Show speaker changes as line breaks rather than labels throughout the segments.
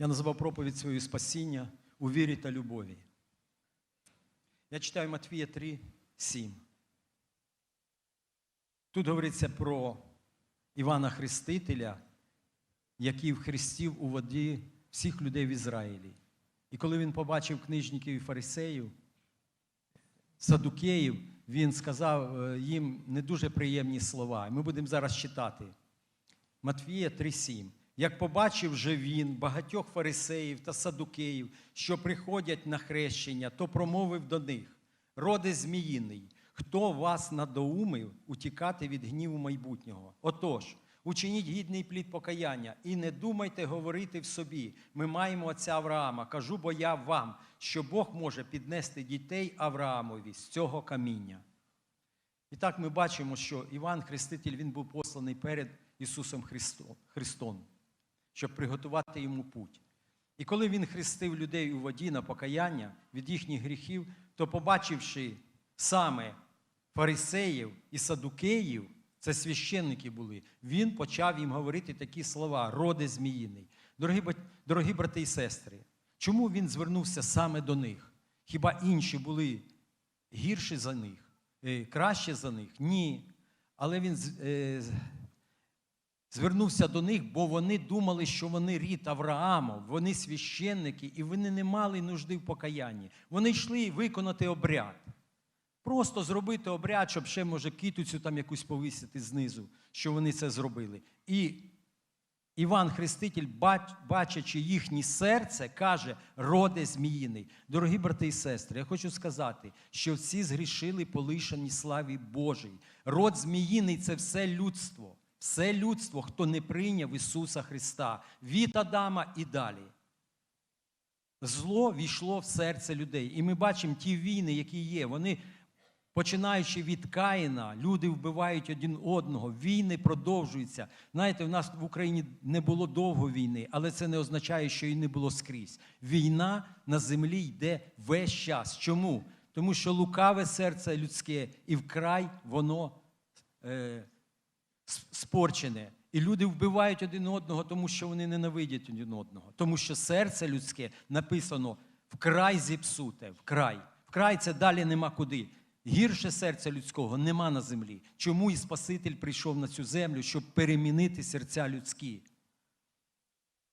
Я назвав проповідь свою спасіння у вірі та любові. Я читаю Матвія 3, 7. Тут говориться про Івана Хрестителя, який вхрестив у воді всіх людей в Ізраїлі. І коли він побачив книжників і фарисеїв, садукеїв, він сказав е, їм не дуже приємні слова. Ми будемо зараз читати. Матвія 3,7. Як побачив же він багатьох фарисеїв та садукеїв, що приходять на хрещення, то промовив до них: Роде зміїний, хто вас надоумив утікати від гніву майбутнього? Отож, учиніть гідний плід покаяння і не думайте говорити в собі. Ми маємо отця Авраама. Кажу, бо я вам, що Бог може піднести дітей Авраамові з цього каміння. І так ми бачимо, що Іван Хреститель він був посланий перед Ісусом Христом, щоб приготувати йому путь. І коли він хрестив людей у воді на покаяння від їхніх гріхів, то, побачивши саме фарисеїв і садукеїв, це священники були, він почав їм говорити такі слова: роди зміїний. Дорогі, дорогі брати і сестри, чому він звернувся саме до них? Хіба інші були гірші за них, е, краще за них? Ні. Але він е, звернувся до них, бо вони думали, що вони рід Авраамов, вони священники, і вони не мали нужди в покаянні. Вони йшли виконати обряд. Просто зробити обряд, щоб ще, може, кітуцю там якусь повисити знизу, що вони це зробили. І Іван Хреститель, бачачи їхнє серце, каже: роде зміїний. Дорогі брати і сестри, я хочу сказати, що всі згрішили полишані славі Божій. Род зміїний це все людство, все людство, хто не прийняв Ісуса Христа від Адама і далі. Зло війшло в серце людей. І ми бачимо ті війни, які є. Вони, починаючи від Каїна, люди вбивають один одного, війни продовжуються. Знаєте, в нас в Україні не було довго війни, але це не означає, що і не було скрізь. Війна на землі йде весь час. Чому? Тому що лукаве серце людське і вкрай воно е, спорчене. І люди вбивають один одного, тому що вони ненавидять один одного. Тому що серце людське написано вкрай зіпсуте, вкрай. Вкрай це далі нема куди. Гірше серця людського нема на землі. Чому і Спаситель прийшов на цю землю, щоб перемінити серця людські?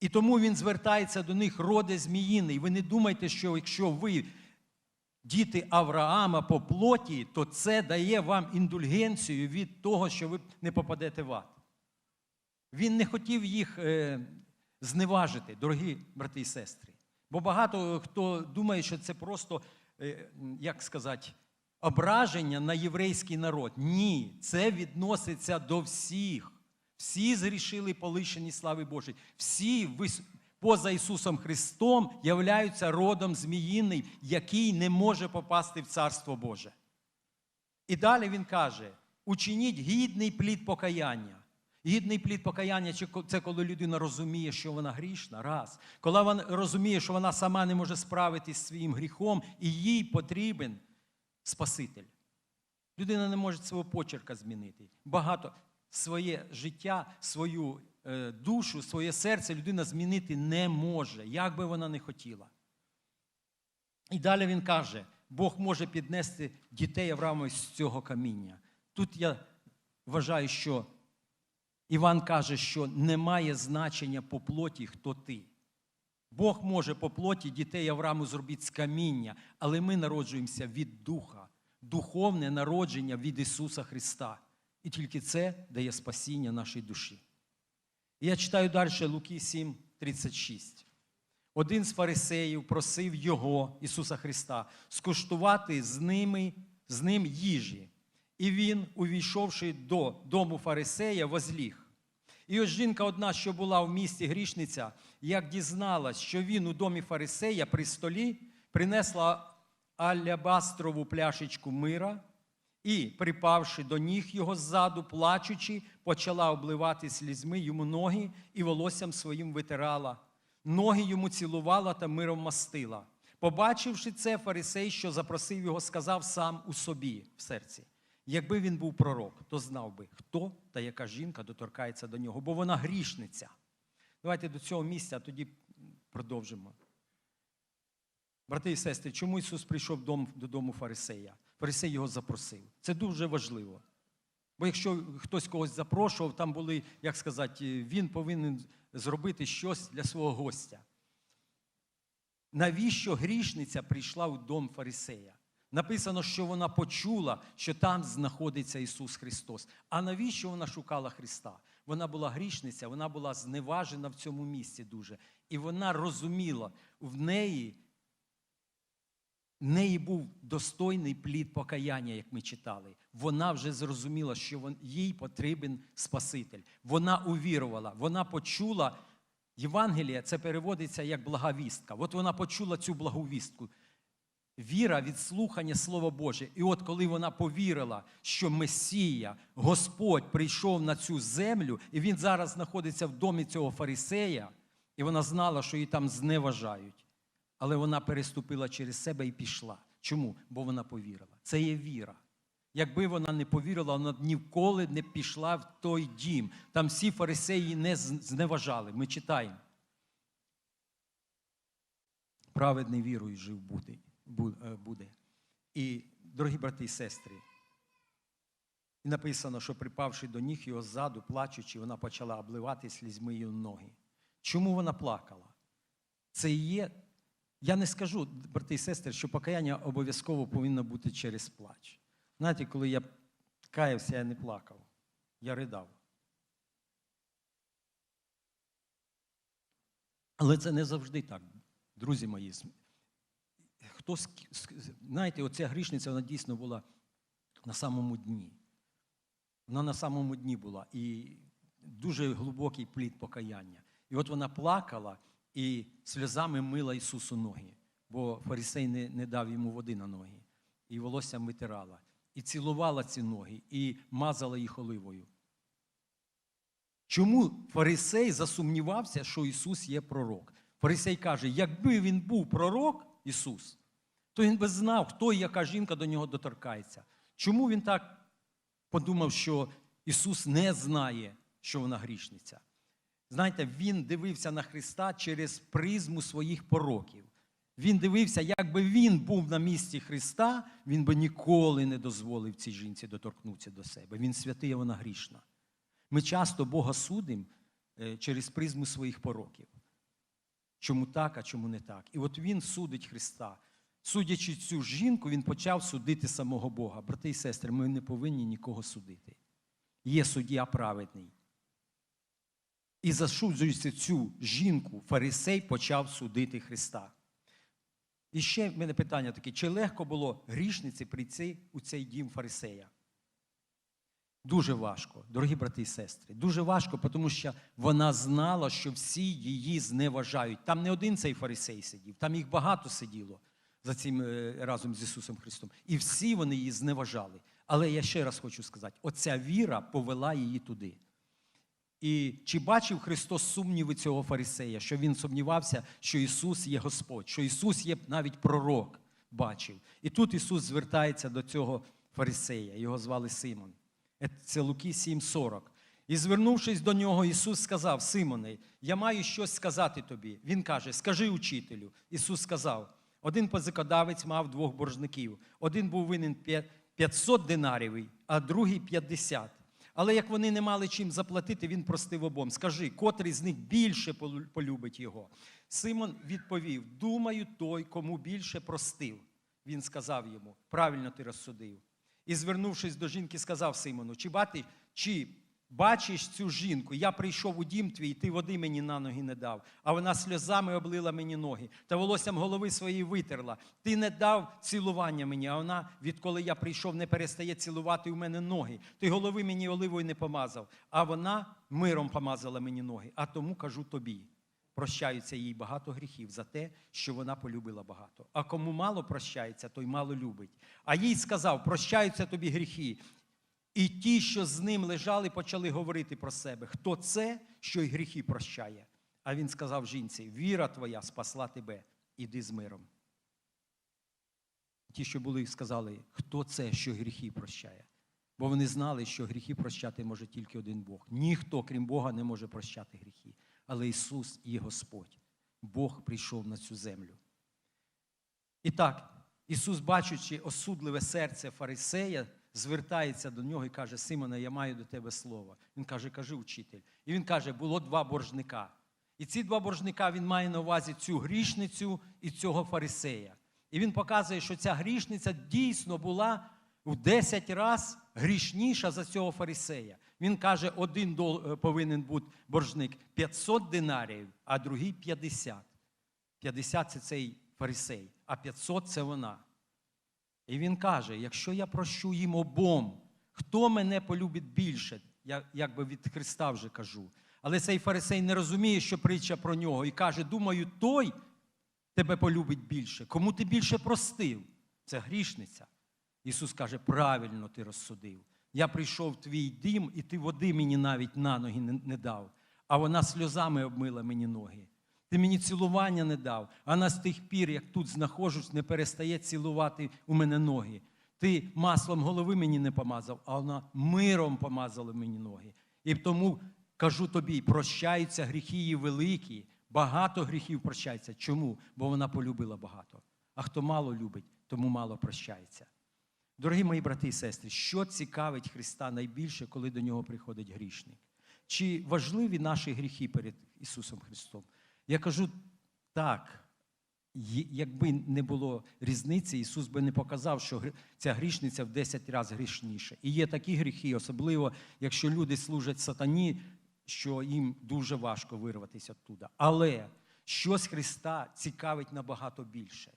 І тому він звертається до них, роде зміїний. Ви не думайте, що якщо ви діти Авраама по плоті, то це дає вам індульгенцію від того, що ви не попадете в ад. Він не хотів їх е, зневажити, дорогі брати і сестри. Бо багато хто думає, що це просто, е, як сказати, ображення на єврейський народ. Ні, це відноситься до всіх. Всі зрішили полишені слави Божої. Всі поза Ісусом Христом являються родом зміїний, який не може попасти в Царство Боже. І далі він каже: учиніть гідний плід покаяння. Гідний плід покаяння це коли людина розуміє, що вона грішна, раз. Коли вона розуміє, що вона сама не може справитись зі своїм гріхом, і їй потрібен Спаситель. Людина не може свого почерка змінити. Багато своє життя, свою душу, своє серце людина змінити не може, як би вона не хотіла. І далі він каже: Бог може піднести дітей Авраамові з цього каміння. Тут я вважаю, що Іван каже, що немає значення по плоті, хто ти. Бог може по плоті дітей Аврааму зробити з каміння, але ми народжуємося від Духа, духовне народження від Ісуса Христа. І тільки це дає спасіння нашій душі. Я читаю далі Луки 7, 36. Один з фарисеїв просив його, Ісуса Христа, скуштувати з ними, з ним їжі. І він, увійшовши до дому фарисея, возліг. І ось жінка одна, що була в місті грішниця, як дізналась, що він у домі фарисея при столі принесла алябастрову пляшечку мира і, припавши до ніг його ззаду, плачучи, почала обливати слізьми йому ноги і волоссям своїм витирала. Ноги йому цілувала та миром мастила. Побачивши це, фарисей, що запросив його, сказав сам у собі в серці. Якби він був пророк, то знав би, хто та яка жінка доторкається до нього, бо вона грішниця. Давайте до цього місця, а тоді Продовжимо. Брати і сестри, чому Ісус прийшов додому фарисея? Фарисей його запросив. Це дуже важливо. Бо якщо хтось когось запрошував, там були, як сказати, він повинен зробити щось для свого гостя. Навіщо грішниця прийшла у дом фарисея? Написано, що вона почула, що там знаходиться Ісус Христос. А навіщо вона шукала Христа? Вона була грішниця, вона була зневажена в цьому місці дуже. І вона розуміла, в неї, неї був достойний плід покаяння, як ми читали. Вона вже зрозуміла, що їй потрібен Спаситель. Вона увірувала, вона почула. Євангелія це переводиться як благовістка. От вона почула цю благовістку. Віра від слухання Слова Боже. І от коли вона повірила, що Месія, Господь прийшов на цю землю, і він зараз знаходиться в домі цього фарисея, і вона знала, що її там зневажають. Але вона переступила через себе і пішла. Чому? Бо вона повірила. Це є віра. Якби вона не повірила, вона ніколи не пішла в той дім. Там всі фарисеї не зневажали. Ми читаємо. Праведний вірою жив е, буде. І, дорогі брати і сестри, і написано, що припавши до ніг його ззаду, плачучи, вона почала обливати слізьми її ноги. Чому вона плакала? Це є. Я не скажу, брати і сестри, що покаяння обов'язково повинно бути через плач. Знаєте, коли я каявся, я не плакав, я ридав. Але це не завжди так, друзі мої. Хто, знаєте, оця грішниця, вона дійсно була на самому дні. Вона на самому дні була і дуже глибокий плід покаяння. І от вона плакала і сльозами мила Ісусу ноги, бо фарисей не, не дав йому води на ноги, і волоссям витирала, і цілувала ці ноги, і мазала їх оливою. Чому фарисей засумнівався, що Ісус є пророк? Фарисей каже: якби він був пророк, Ісус, то він би знав, хто і яка жінка до нього доторкається. Чому він так подумав, що Ісус не знає, що вона грішниця? Знаєте, він дивився на Христа через призму своїх пороків. Він дивився, якби він був на місці Христа, він би ніколи не дозволив цій жінці доторкнутися до себе. Він святий, а вона грішна. Ми часто Бога судимо е, через призму своїх пороків. Чому так, а чому не так? І от він судить Христа. Судячи цю жінку, він почав судити самого Бога. Брати і сестри, ми не повинні нікого судити. Є суддя праведний. І засуджуючи цю жінку, фарисей почав судити Христа. І ще в мене питання таке: чи легко було грішниці прийти у цей дім фарисея? Дуже важко, дорогі брати і сестри. Дуже важко, тому що вона знала, що всі її зневажають. Там не один цей фарисей сидів, там їх багато сиділо за цим е, разом з Ісусом Христом. І всі вони її зневажали. Але я ще раз хочу сказати: оця віра повела її туди. І чи бачив Христос сумніви цього фарисея, що він сумнівався, що Ісус є Господь, що Ісус є навіть пророк, бачив. І тут Ісус звертається до цього фарисея, його звали Симон. Це Луки 7,40. І звернувшись до нього, Ісус сказав: Симоне, я маю щось сказати тобі. Він каже: Скажи учителю. Ісус сказав: один позикодавець мав двох боржників. Один був винен 500 динарів, а другий 50. Але як вони не мали чим заплатити, він простив обом. Скажи, котрий з них більше полю- полюбить його? Симон відповів: Думаю, той, кому більше простив. Він сказав йому: правильно ти розсудив. І, звернувшись до жінки, сказав Симону: Чи бати, чи бачиш цю жінку? Я прийшов у дім твій, ти води мені на ноги не дав, а вона сльозами облила мені ноги та волоссям голови своєї витерла. Ти не дав цілування мені, а вона, відколи я прийшов, не перестає цілувати у мене ноги. Ти голови мені оливою не помазав, а вона миром помазала мені ноги. А тому кажу тобі. Прощаються їй багато гріхів за те, що вона полюбила багато. А кому мало прощається, той мало любить. А їй сказав: прощаються тобі гріхи. І ті, що з ним лежали, почали говорити про себе. Хто це, що й гріхи прощає? А він сказав жінці: віра твоя спасла тебе, іди з миром. Ті, що були, сказали, хто це, що гріхи прощає? Бо вони знали, що гріхи прощати може тільки один Бог. Ніхто, крім Бога, не може прощати гріхи. Але Ісус є Господь. Бог прийшов на цю землю. І так, Ісус, бачачи осудливе серце фарисея, звертається до нього і каже: Симоне, я маю до тебе слово. Він каже, кажи учитель. І він каже, було два боржника. І ці два боржника він має на увазі цю грішницю і цього фарисея. І він показує, що ця грішниця дійсно була в 10 разів грішніша за цього фарисея. Він каже, один дол- е, повинен бути боржник 500 динарів, а другий 50. 50 це цей фарисей, а 500 це вона. І він каже: якщо я прощу їм обом, хто мене полюбить більше? Я якби від Христа вже кажу. Але цей фарисей не розуміє, що притча про нього, і каже: думаю, той тебе полюбить більше. Кому ти більше простив? Це грішниця. Ісус каже: правильно ти розсудив. Я прийшов в твій дім, і ти води мені навіть на ноги не, дав, а вона сльозами обмила мені ноги. Ти мені цілування не дав, а вона з тих пір, як тут знаходжусь, не перестає цілувати у мене ноги. Ти маслом голови мені не помазав, а вона миром помазала мені ноги. І тому кажу тобі, прощаються гріхи її великі, багато гріхів прощається. Чому? Бо вона полюбила багато. А хто мало любить, тому мало прощається. Дорогі мої брати і сестри, що цікавить Христа найбільше, коли до нього приходить грішник? Чи важливі наші гріхи перед Ісусом Христом? Я кажу так, якби не було різниці, Ісус би не показав, що ця грішниця в 10 разів грішніша. І є такі гріхи, особливо якщо люди служать сатані, що їм дуже важко вирватися оттуда. Але щось Христа цікавить набагато більше.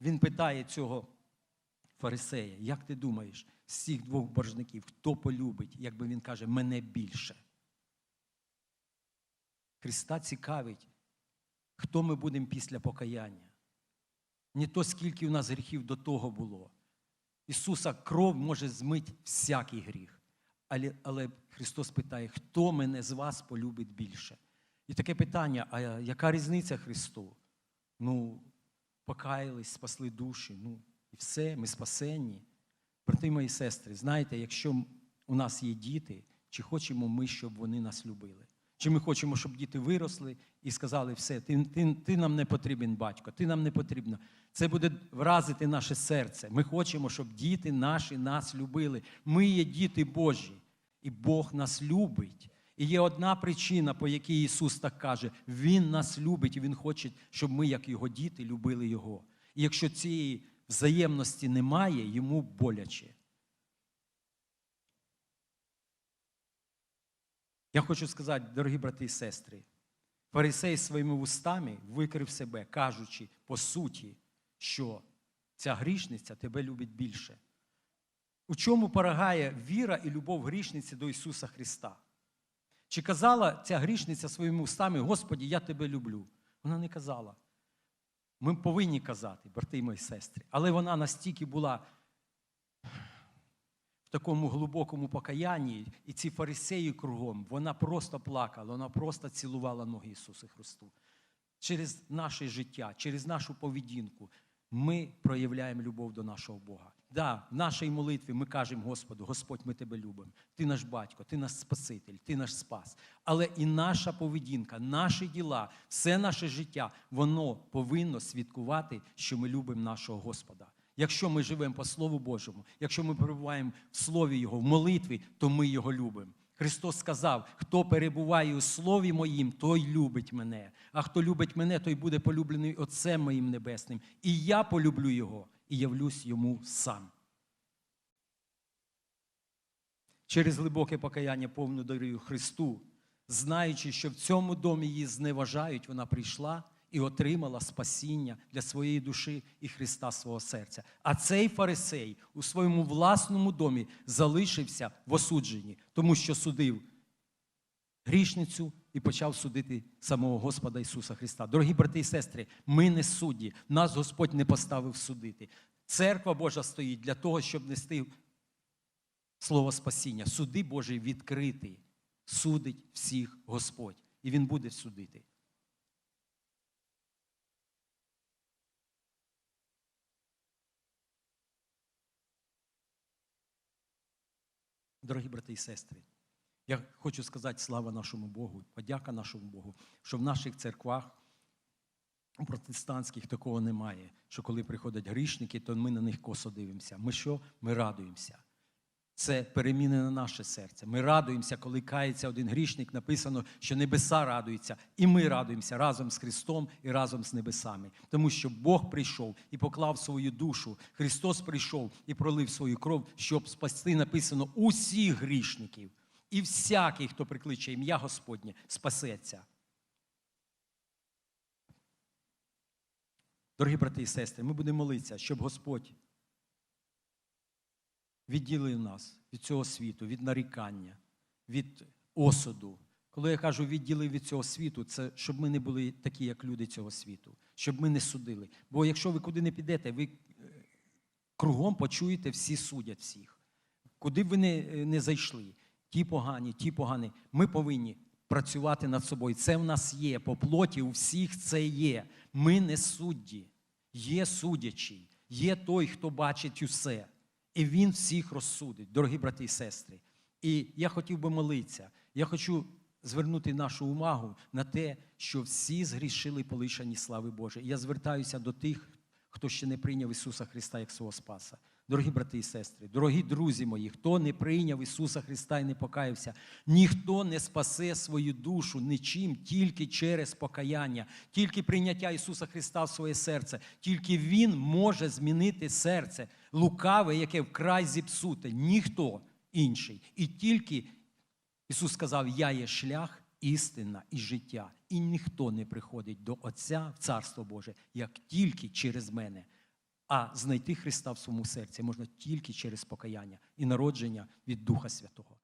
Він питає цього фарисея, як ти думаєш, з цих двох боржників, хто полюбить, якби він каже, мене більше? Христа цікавить, хто ми будемо після покаяння. Не то, скільки у нас гріхів до того було. Ісуса кров може змити всякий гріх. Але, але Христос питає, хто мене з вас полюбить більше? І таке питання: а яка різниця Христу? Ну, покаялись, спасли душі, ну і все, ми спасенні. Брати мої сестри, знаєте, якщо у нас є діти, чи хочемо ми, щоб вони нас любили? Чи ми хочемо, щоб діти виросли і сказали, все, ти, ти, ти нам не потрібен батько, ти нам не потрібно. Це буде вразити наше серце. Ми хочемо, щоб діти наші нас любили. Ми є діти Божі, і Бог нас любить. І є одна причина, по якій Ісус так каже: Він нас любить, і Він хоче, щоб ми, як Його діти, любили Його. І якщо цієї взаємності немає, йому боляче. Я хочу сказати, дорогі брати і сестри, фарисей своїми вустами викрив себе, кажучи по суті, що ця грішниця тебе любить більше. У чому порагає віра і любов грішниці до Ісуса Христа? Чи казала ця грішниця своїми устами, Господі, я тебе люблю? Вона не казала. Ми повинні казати, брати і мої сестри. Але вона настільки була такому глибокому покаянні, і ці фарисеї кругом, вона просто плакала, вона просто цілувала ноги Ісусу Христу. Через наше життя, через нашу поведінку ми проявляємо любов до нашого Бога. Да, в нашій молитві ми кажемо Господу, Господь, ми тебе любимо. Ти наш батько, ти наш Спаситель, ти наш спас. Але і наша поведінка, наші діла, все наше життя, воно повинно свідкувати, що ми любимо нашого Господа. Якщо ми живемо по Слову Божому, якщо ми перебуваємо в Слові Його, в молитві, то ми Його любимо. Христос сказав: хто перебуває у Слові моїм, той любить мене. А хто любить мене, той буде полюблений Отцем моїм Небесним. І я полюблю Його і явлюсь йому сам. Через глибоке покаяння повну дорію Христу, знаючи, що в цьому домі її зневажають, вона прийшла і отримала спасіння для своєї душі і Христа свого серця. А цей фарисей у своєму власному домі залишився в осудженні, тому що судив грішницю і почав судити самого Господа Ісуса Христа. Дорогі брати і сестри, ми не судді, нас Господь не поставив судити. Церква Божа стоїть для того, щоб нести слово спасіння. Суди Божий відкритий, судить всіх Господь, і Він буде судити. Дорогі брати і сестри, я хочу сказати слава нашому Богу, подяка нашому Богу, що в наших церквах протестантських такого немає, що коли приходять грішники, то ми на них косо дивимося. Ми що? Ми радуємося. Це перемінене наше серце. Ми радуємося, коли кається один грішник. Написано, що небеса радуються, і ми радуємося разом з Христом і разом з небесами. Тому що Бог прийшов і поклав свою душу. Христос прийшов і пролив свою кров, щоб спасти написано усіх грішників. І всякий, хто прикличе ім'я Господнє, спасеться. Дорогі брати і сестри, ми будемо молитися, щоб Господь відділив нас від цього світу, від нарікання, від осуду. Коли я кажу відділив від цього світу, це щоб ми не були такі, як люди цього світу, щоб ми не судили. Бо якщо ви куди не підете, ви е, кругом почуєте, всі судять всіх. Куди б ви не, е, не зайшли, ті погані, ті погані, ми повинні працювати над собою. Це в нас є, по плоті у всіх це є. Ми не судді, є судячий, є той, хто бачить усе. І він всіх розсудить, дорогі брати і сестри. І я хотів би молитися. Я хочу звернути нашу увагу на те, що всі згрішили полишені слави Божої. Я звертаюся до тих, хто ще не прийняв Ісуса Христа як свого Спаса. Дорогі брати і сестри, дорогі друзі мої, хто не прийняв Ісуса Христа і не покаявся, ніхто не спасе свою душу нічим, тільки через покаяння, тільки прийняття Ісуса Христа в своє серце, тільки Він може змінити серце лукаве, яке вкрай зіпсуте, ніхто інший. І тільки Ісус сказав: Я є шлях, істина і життя. І ніхто не приходить до Отця в Царство Боже, як тільки через мене. А знайти Христа в своєму серці можна тільки через покаяння і народження від Духа Святого.